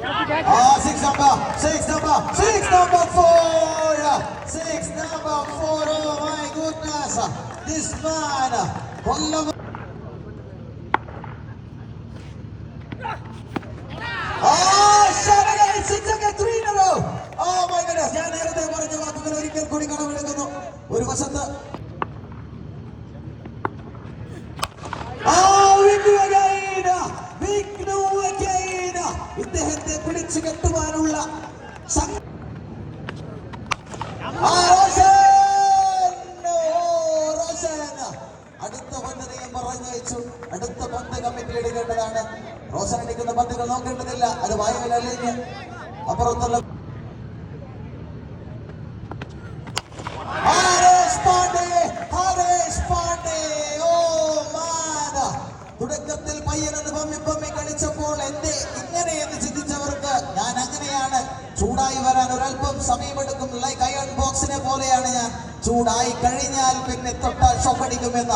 Ah, six number, six number, six number four, six number four. Oh my goodness, this man, ഇദ്ദേഹത്തെ പിടിച്ചു കെട്ടുവാനുള്ള! അടുത്ത പന്ത് നീയം പറഞ്ഞയച്ചു അടുത്ത പന്ത് കമ്മിറ്റി എടുക്കേണ്ടതാണ്. റോഷൻ അടിക്കുന്ന പന്തുകൾ നോക്കേണ്ടതില്ല. അത് വായുവിൽ അല്ലെങ്കിൽ അപ്പുറത്തുള്ള ചൂടായി കഴിഞ്ഞാൽ പിന്നെ തൊട്ടാൽ ഷോക്കടിക്കുമെന്ന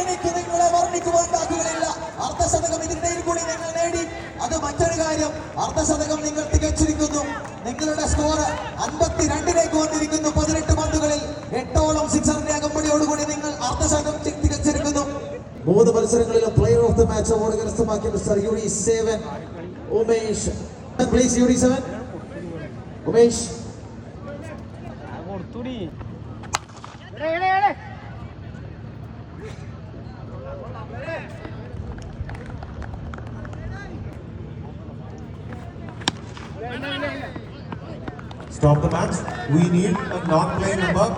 എനിക്ക് നിങ്ങളെ വർണിക്കുവാൻ വാക്കുകളില്ല അർദ്ധശതകം ഇതിനിടയിൽ കൂടി നിങ്ങൾ നേടി. അത് കാര്യം അർദ്ധശതകം നിങ്ങൾ തികച്ചിരിക്കുന്നു. നിങ്ങളുടെ സ്കോർ അൻപത്തിരണ്ടിലേക്ക് വന്നിരിക്കുന്നു പതിനെട്ട് പന്തുകളിൽ. എട്ടോളം സിക്സറിന്റെ അകമ്പടിയോടുകൂടി നിങ്ങൾ അർദ്ധശതകം തികച്ചിരിക്കുന്നു. മൂന്ന് മത്സരങ്ങളിലും player of the match award കരസ്ഥമാക്കിയ mister Yuri seven Umesh please Yuri seven Umesh Stop the match. We need a non-play number.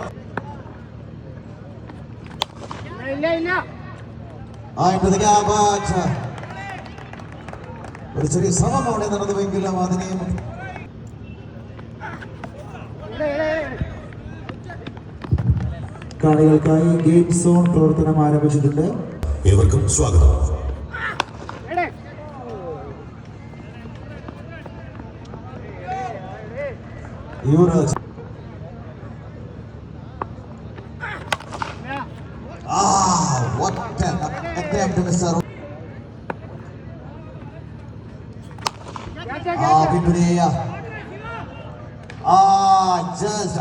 ഇല്ല to the നിഗാബാച്ച. ഒരു ചെറിയ ശ്രമം അവിടെ നടന്നുവെങ്കിലും അതിനെയും കളികൾക്കായി ഗെയിം സോൺ പ്രവർത്തനം ആരംഭിച്ചിട്ടുണ്ട്. ഏവർക്കും സ്വാഗതം. Yuvraj Ah, what an attempt, Mr. Ah, just,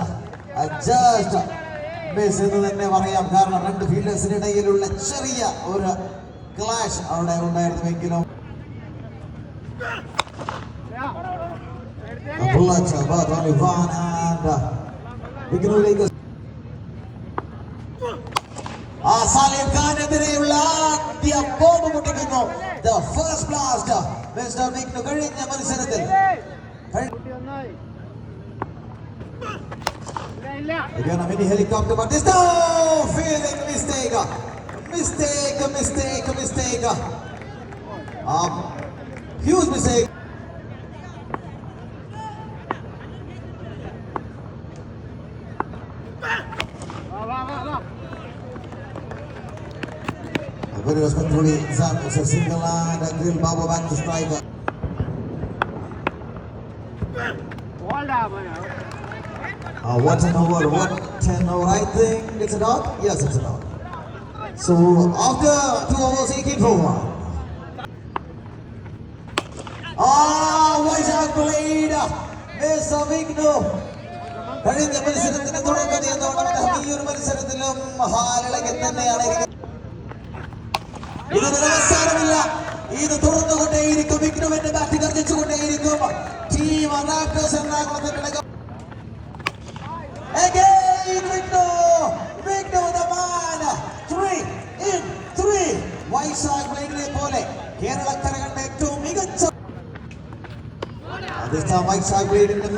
just miss എന്ന് തന്നെ പറയാം. കാരണം രണ്ട് ഫീൽഡേഴ്സിനിടയിലുള്ള ചെറിയ ഒരു ക്ലാഷ് അവിടെ ഉണ്ടായിരുന്നുവെങ്കിലും ആദ്യ bomb പൊട്ടിക്കുന്നു the first blast mister Vighnu കഴിഞ്ഞ മത്സരത്തിൽ കഴി- ഇല്ല Again, a mini helicopter, but this no feeling mistake. Mistake, mistake, mistake. Um, huge mistake. A Patrulli Zan was a single line and grill Baba back to striker. Uh, what an over, what an over. I think it's a dot. Yes, it's a dot. So after two overs, 18 for one. Ah, Vizag played. Mr. Vigno. കഴിഞ്ഞ മത്സരത്തിന് തുടക്കം ഈ ഒരു മത്സരത്തിലും ഹാലിളകൻ തന്നെയാണ്. ഇതിനൊരു അവസാനമില്ല ഇത് തുറന്നുകൊണ്ടേയിരിക്കും വിഘ്നുവിന്റെ ബാറ്റ് ഗർജിച്ചുകൊണ്ടേയിരിക്കും ടീം റാപ്റ്റേഴ്സ് എറണാകുളത്തിനടക്കം കിടക്കും Victor! Victor the man! Three in three! Vaishakh ബ്ലേഡിനെ പോലെ കേരളക്കര കണ്ട ഏറ്റവും മികച്ച അതിർത്ത നമ്പർ ബ്ലേഡിന്റെ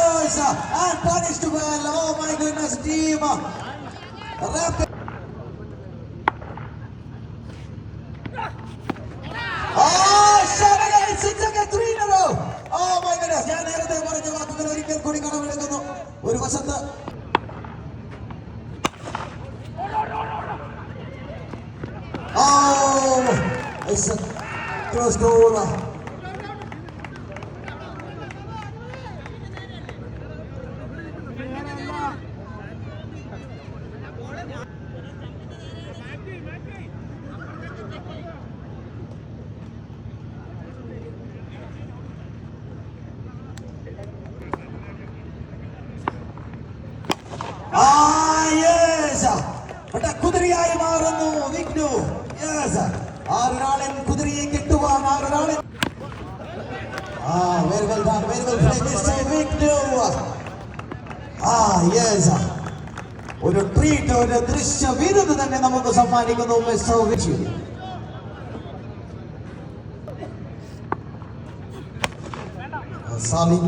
team. Rapid. Oh, shot again, six again, three in a row. Oh my goodness, ഞാൻ നേരത്തെ പറഞ്ഞ വാക്കുകൾ ഒരിക്കൽ കൂടി കടമെടുക്കുന്നു ഒരു വശത്ത് Oh, it's a close goal. Ah, yes. but a കുതിരയായി മാറുന്നു വിഘ്നു ആറൊരാളൻ കുതിരയെ കെട്ടുവാൻ ആറൊരാളൻ ആ very well done very well play mister Vignu ah yes ഒരു ട്രീറ്റ് ഒരു ദൃശ്യ വിരുന്ന് തന്നെ നമുക്ക് സമ്മാനിക്കുന്നു mister Viju Salim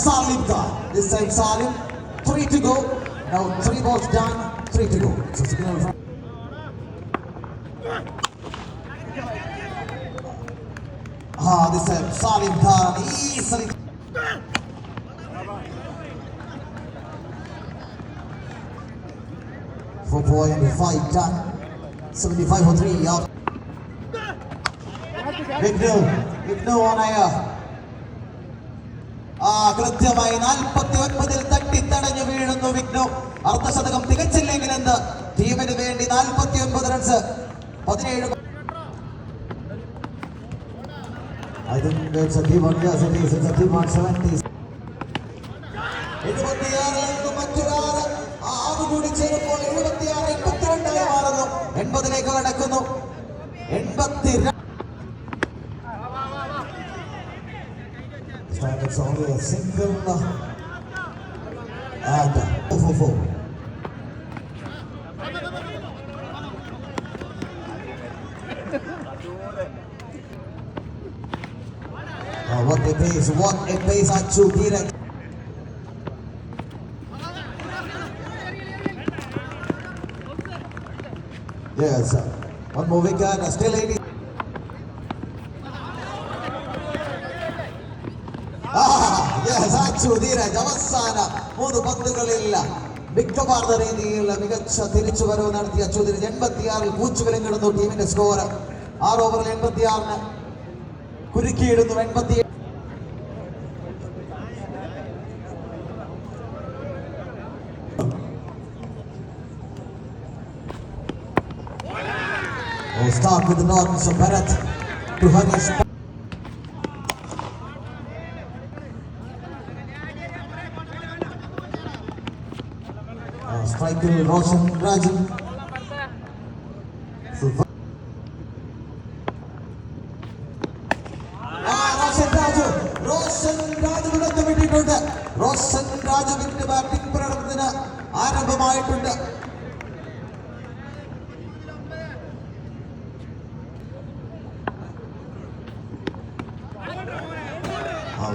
This Salim. This time Salim. Three to go. Now three balls down, Three to go. Ah, this time Salim Khan easily. Four point five done. 75 for three. Out. Vignu. Vignu on air. ആ കൃത്യമായി നാൽപ്പത്തി ഒൻപതിൽ തട്ടിത്തടഞ്ഞു വീഴുന്നു വിഘ്നു. അർദ്ധശതകം തികച്ചില്ലെങ്കിൽ എന്ത് ടീമിന് വേണ്ടി നാൽപ്പത്തി ഒൻപത് റൺസ് പതിനേഴ് I think it's a team on yes, it is. It's a team on 70s. എഴുപത്തിയാറിൽ നിന്ന് മറ്റൊരാറ്. ആറ് കൂടി ചേരുമ്പോൾ എഴുപത്തിയാറ് എൺപത്തിരണ്ടായി മാറുന്നു. എൺപതിലേക്ക് കടക്കുന്നു. Sağlıyor. Sıkkınla. Oh, what a what a pace, Achu Direct. Yes, one moving still 80. Achu Dheeraj അവസാന മൂന്ന് പന്തുകളിൽ മിക്കവാർന്ന രീതിയിൽ മികച്ച തിരിച്ചുവരവ് നടത്തിയ അച്ചു ധീരജ് എൺപത്തിയാറിൽ കൂച്ചുവിലം കിടന്നു ടീമിന്റെ സ്കോർ ആറ് ഓവറിൽ എൺപത്തിയാറിന് കുരുക്കിയിടുന്നു എൺപത്തി We'll start with the Northern of Bharat to Harish. Rajan. Roshan Raju Roshan Raju വിടത്ത് വിട്ടിട്ടുണ്ട് റോഷൻ രാജുവിന്റെ ബാറ്റിംഗ് പ്രകടനത്തിന് ആരംഭമായിട്ടുണ്ട്.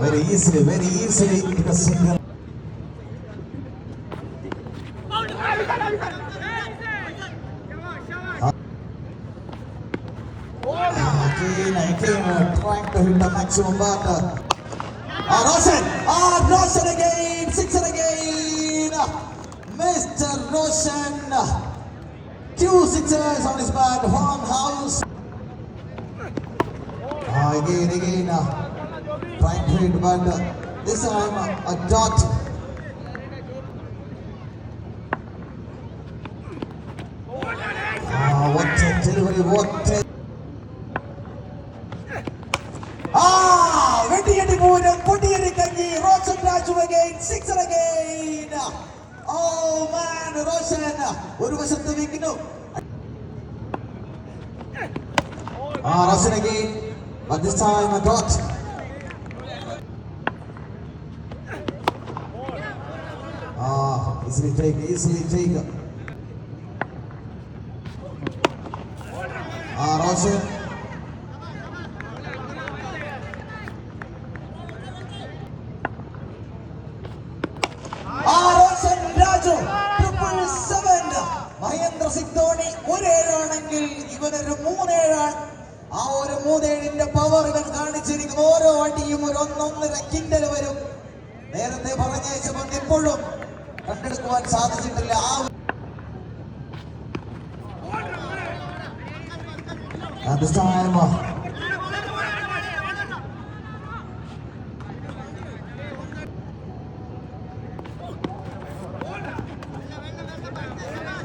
Very easily very easily single Again, again, trying to hit the maximum but Ah, Roshan! Ah, Roshan again! Sixer again! Mr. Roshan! Two sixers on his bat, farmhouse. Ah, again, again, trying to hit but this time a dot. Ah, Rasinagi, but this time I got. Ah, easily take, easily take. Ah, Roger.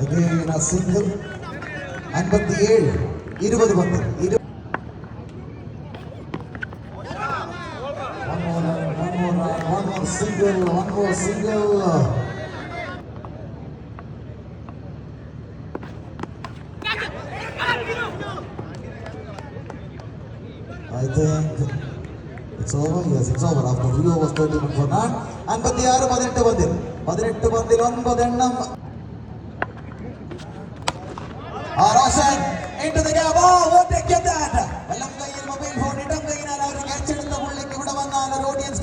Again a single. അൻപത്തിയേഴ് ഇരുപത് പന്ത് ഇരു One more, one more, one more single, one more single. I think it's over. Yes, it's over. After three overs, 31 for none. അൻപത്തിയാറ് പതിനെട്ട് പന്തിൽ പതിനെട്ട് പന്തിൽ ഒൻപത് എണ്ണം ആ Roshan into the gap. Oh, what a get that. വലം കൈയിൽ മൊബൈൽ ഫോൺ ഇടം കൈയിനാൽ അവർ ക്യാച്ച് എടുത്ത പുള്ളിക്ക് ഇവിടെ വന്നാൽ ഒരു ഓഡിയൻസ്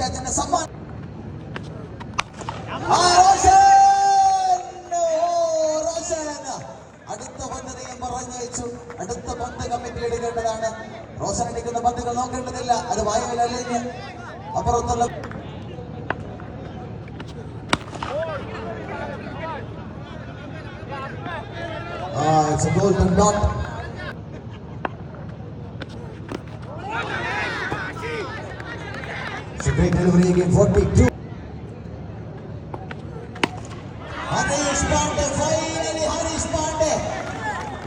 അടുത്ത പന്ത് നീയം പറഞ്ഞയച്ചു അടുത്ത പന്ത് കമ്മിറ്റി എടുക്കേണ്ടതാണ് റോഷൻ അടിക്കുന്ന പന്തുകൾ നോക്കേണ്ടതില്ല അത് വായുവിലല്ലെങ്കിൽ അപ്പുറത്തുള്ള Ah, it's a golden dot. It's a great delivery again. 42. Harish Pandey finally Harish Pandey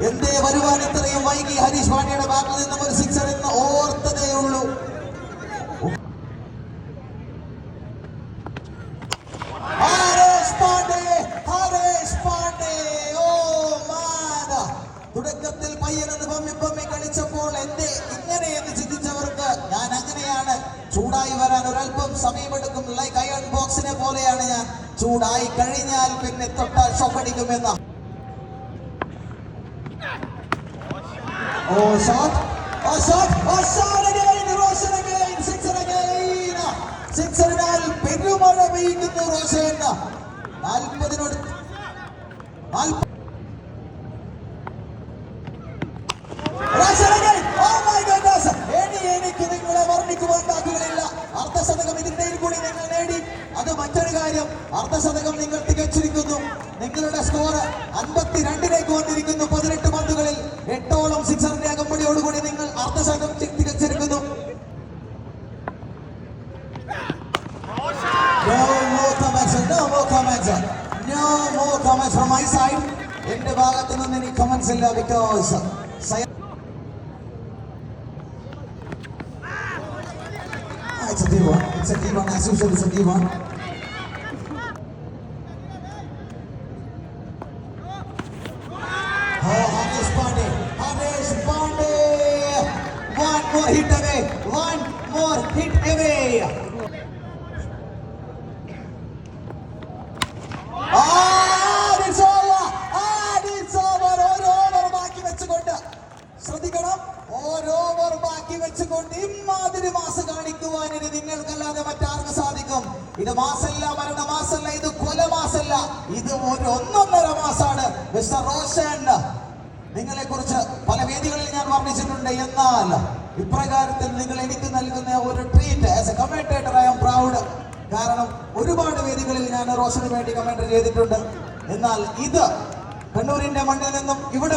എന്തേ വരുവാൻ ഇത്രയും വൈകി ഹരീഷ് പാണ്ഡെയുടെ ബാറ്റിൽ നിന്നും ഒരു സിക്സർ എന്ന് ഓർത്തതേ ഉള്ളൂ തൊട്ടാൽ ഷോക്കടിക്കുമെന്ന ഓ shot oh shot oh shot again Roshan again sixer again സിക്സറിനാൽ പെരുമഴ പെയ്യുന്നു റോഷൻ. നാൽപ്പതിനോട് നാൽപ്പത് അത് മറ്റൊരു കാര്യം അർദ്ധശതകം നിങ്ങൾ തികച്ചിരിക്കുന്നു നിങ്ങളുടെ സ്കോർ അൻപത്തിരണ്ടിലേക്ക് വന്നിരിക്കുന്നു പതിനെട്ട് പന്തുകളിൽ എട്ടോളം സിക്സറിന്റെ അകമ്പടിയോടുകൂടി നിങ്ങൾ അർദ്ധശതകം തികച്ചിരിക്കുന്നു No more comments. എന്റെ ഭാഗത്ത് നിന്ന് ഇനി കമന്റ്സ് ഇല്ല because It's a D1. It's a D1. As usual, it's a D1. ബാക്കി വെച്ചുകൊണ്ട് ഇമ്മാതിരി മാസ കാണിക്കുവാൻ ഇനി നിങ്ങൾക്കല്ലാതെ മറ്റാർക്ക് സാധിക്കും. ഇത് മാസല്ല മരണ മാസല്ല ഇത് കൊല മാസല്ല. ഇത് ഒരു ഒന്നൊന്നര മാസാണ്. മിസ്റ്റർ റോഷൻ നിങ്ങളെ കുറിച്ച് പല വേദികളിൽ ഞാൻ വർണിച്ചിട്ടുണ്ട്. എന്നാൽ ഇപ്രകാരത്തിൽ നിങ്ങൾ എനിക്ക് നൽകുന്ന ഒരു treat as a commentator I am proud കാരണം ഒരുപാട് വേദികളിൽ ഞാൻ റോഷന് വേണ്ടി കമന്റ് ചെയ്തിട്ടുണ്ട്. എന്നാൽ ഇത് കണ്ണൂരിന്റെ മണ്ണിൽ നിന്നും ഇവിടെ